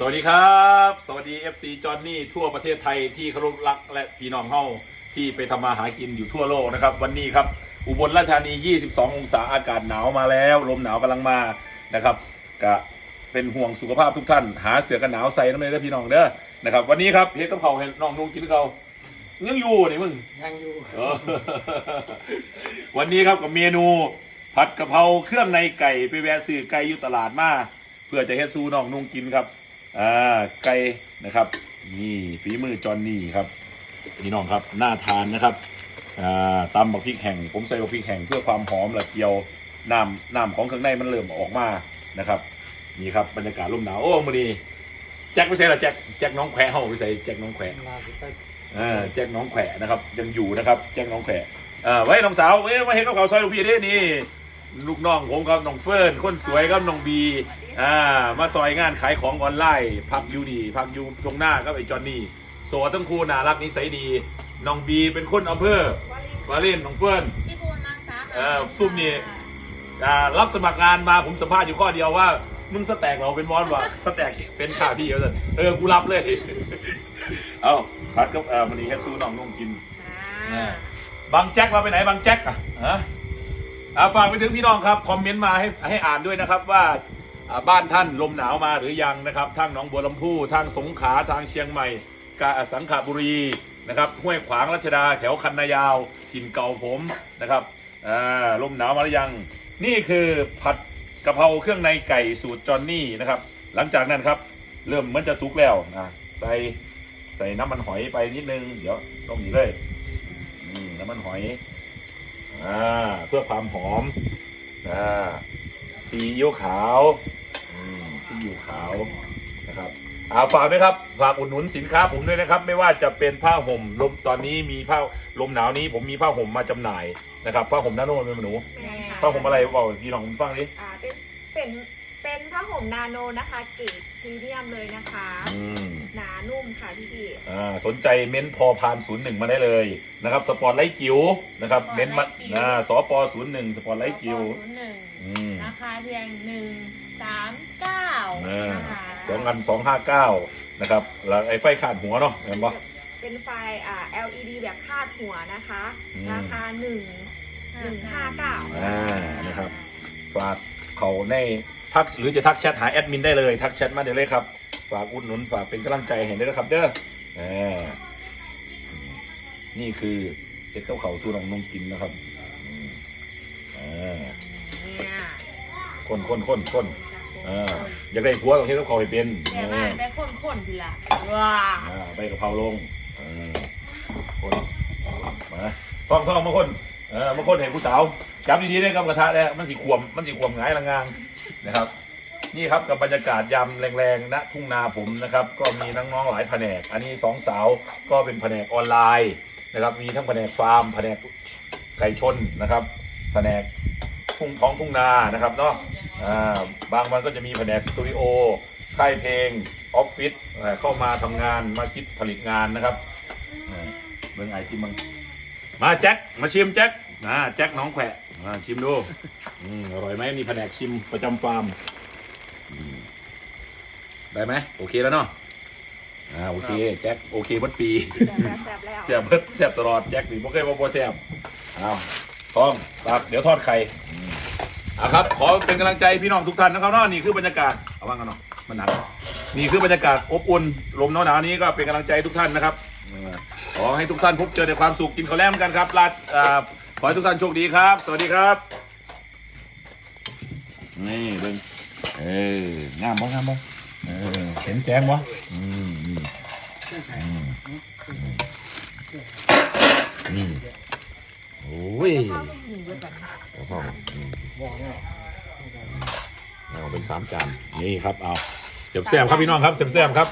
สวัสดีครับ สวัสดี FC จอห์นนี่ทั่วประเทศไทยที่เคารพรักและพี่น้องเฮาที่ไปทำมาหากินอยู่ทั่วโลกนะครับ วันนี้ครับ อุบลราชธานี 22 องศาอากาศหนาวมาแล้ว ลมหนาวกำลังมานะครับกะเป็นห่วงสุขภาพทุกท่าน หาเสื้อกันหนาวใส่น้ำเลยนะพี่น้องเด้อนะครับ วันนี้ครับเฮ็ดกับเขาวให้น้องนุ่งกินเขาวยังอยู่นี่มึง ยังอยู่เออวันนี้ครับกับเมนูผัดกะเพราเครื่องในไก่ไปแวะซื้อไก่อยู่ตลาดมาเพื่อจะเฮ็ดซูน้องนุ่งกินครับ อ่าไก่นะครับ นี่ฝีมือจอนนี่ครับพี่น้องครับน่าทานนะครับอ่าตำบักพริกแห้งผมใส่บักพริกแห้งเพื่อความหอมและเจียวน้ำน้ำของเครื่องในมันเริ่มออกมานะครับนี่ครับบรรยากาศร่มหนาวโอ้มื้อนี้แจ็คไม่ใช่หรอแจ็คแจ็คน้องแควเฮาไปใส่แจ็คน้องแควมาสิไปอ่าแจ็คน้องแขวะนะครับยังอยู่นะครับ แจ็คน้องแขวอ่าไว้น้องสาวเอ้ยมาเห็นกับเขาวซอยลูกพี่ดินี่ ลูกน้องผมครับน้องเฟิร์นคนสวยครับน้องบีอ่ามาซอยงานขายของออนไลน์พักอยู่ดีพักอยู่ตรงหน้าครับไอ้จอนนี่โสดทั้งคู่น่ารักนิสัยดีน้องบีเป็นคนอำเภอวาลินน้องเฟิร์นพี่บูลมาสามเออซุ่มนี่อ่ารับสมัครงานมาผมสัมภาษณ์อยู่ข้อเดียวว่ามึงสแต็กเราเป็นวอนว่าสแต็กเป็นข่าพี่เขาเลยเออกูรับเลย เอาพัดกับเออมันนี้แค่ซูน้องนุ่งกินอ่าบางแจ็คเราไปไหนบางแจ็คอะฮะ อ่าฝากไปถึงพี่น้องครับคอมเมนต์มาให้ให้อ่านด้วยนะครับว่าอ่าบ้านท่านลมหนาวมาหรือยังนะครับทางหนองบัวลำพูทางสงขลาทางเชียงใหม่กาสังขบุรีนะครับห้วยขวางรัชดาแถวคันนายาวถิ่นเก่าผมนะครับอ่าลมหนาวมาหรือยัง นี่คือผัดกะเพราเครื่องในไก่สูตรจอนนี่นะครับ หลังจากนั้นครับ เริ่มเหมันจะสุกแล้วนะใส่ใส่น้ำมันหอยไปนิดนึง เดี๋ยวต้องนี้เลยน้ำมันหอย อ่าเพื่อความหอมอ่าซีอิ๊วขาวอืมซีอิ๊วขาวนะครับอาฝากด้วยครับฝากอุดหนุนสินค้าผมด้วยนะครับ ไม่ว่าจะเป็นผ้าห่มลมตอนนี้มีผ้าลมหนาวนี้ ผมมีผ้าห่มมาจำหน่ายนะครับผ้าห่มนาโนเป็นหนูผ้าห่มอะไรบอกพี่น้องผมฟังดิอ่าเป็นเป็นเป็นผ้าห่มนาโนนะคะเกรดพรีเมียมเลยนะคะ อืมหนานุ่มค่ะพี่พี่อ่าสนใจเม้นพอพานศูนย์หนึ่งมาได้เลยนะครับสปอร์ตไลท์จิ๋วนะครับเม้นมาอ่าสปศูนย์หนึ่งสปอร์ตไลท์จิ๋วศูนย์หนึ่งอืมราคาเพียงหนึ่งสามเก้าอ่านะคะสองอันสองห้าเก้านะครับแล้วไอ้ไฟขาดหัวเนาะเห็นปะ เป็นไฟอ่า LED แบบคาดหัวนะคะ อืม ราคาหนึ่งหนึ่งห้าเก้าอ่านะครับ ฝากเขาในทักหรือจะทักแชทหาแอดมินได้เลยทักแชทมาได้เลยครับ ฝากอุดหนุนฝากเป็นกำลังใจให้ด้วยนะครับ เด้ออ่านี่คือเจ็ดเต้าเขาสูน้องนุ่งกินนะครับอืมอ่าเนี่ยคนคนคนคนอ่าอยากได้ผัวต้องเฮ็ดกับเขาให้เป็นแม่เอมาอได้คนคนทีละว้าอ่าใบกะเพราลงเออคนมาท่องท่องมาคนเออมาคนเห็นผู้สาวจับดีๆได้กับกระทะแล้วมันสีขวมมันสีขวมหงายละงางนะครับ นี่ครับกับบรรยากาศยามแรงๆณทุ่งนาผมนะครับ ก็มีน้องๆหลายแผนก อันนี้สองสาวก็เป็นแผนกออนไลน์นะครับ มีทั้งแผนกฟาร์มแผนกไก่ชนนะครับ แผนกทุ่งท้องทุ่งนานะครับเนาะบางวันก็จะมีแผนกสตูดิโอค่ายเพลงออฟฟิศเอ่อเข้ามาทำงานมาคิดผลิตงานนะครับเบิ่งไอชิมมึงมาแจ็คมาชิมแจ็คอ่าแจ็คน้องแขวะมาชิมดูอร่อยไหมนี่แผนกชิมประจำฟาร์ม ได้ไหมโอเคแล้วเนาะอ่าโอเคแจ็คโอเควัดปีแซ่บแล้ว แซ่บเบิดแซ่บตลอดแจ็คนี่บ่เคยว่าบ่แซ่บเอาท้องตักเดี๋ยวทอดไข่อืมเอาครับ ขอเป็นกำลังใจพี่น้องทุกท่านนะครับเนาะนี่คือบรรยากาศเอาว่างกันเนาะมันหนักนี่คือบรรยากาศอบอุ่นลมหนาวๆนี้ก็เป็นกำลังใจทุกท่านนะครับเออขอให้ทุกท่านพบเจอแต่ความสุขกินข้าวแลมกันครับลาอ่าขอให้ทุกท่านโชคดีครับ สวัสดีครับ นี่เบิ่งเอองามบ่งามบ่ เห็นแสงบ่อืมนี่อืมโอ้ยแล้วก็อืมบอกเนี่ยเอาเป็นสามจานนี่ครับเอาเสียบแซบครับพี่น้องครับเสียบแซบครับ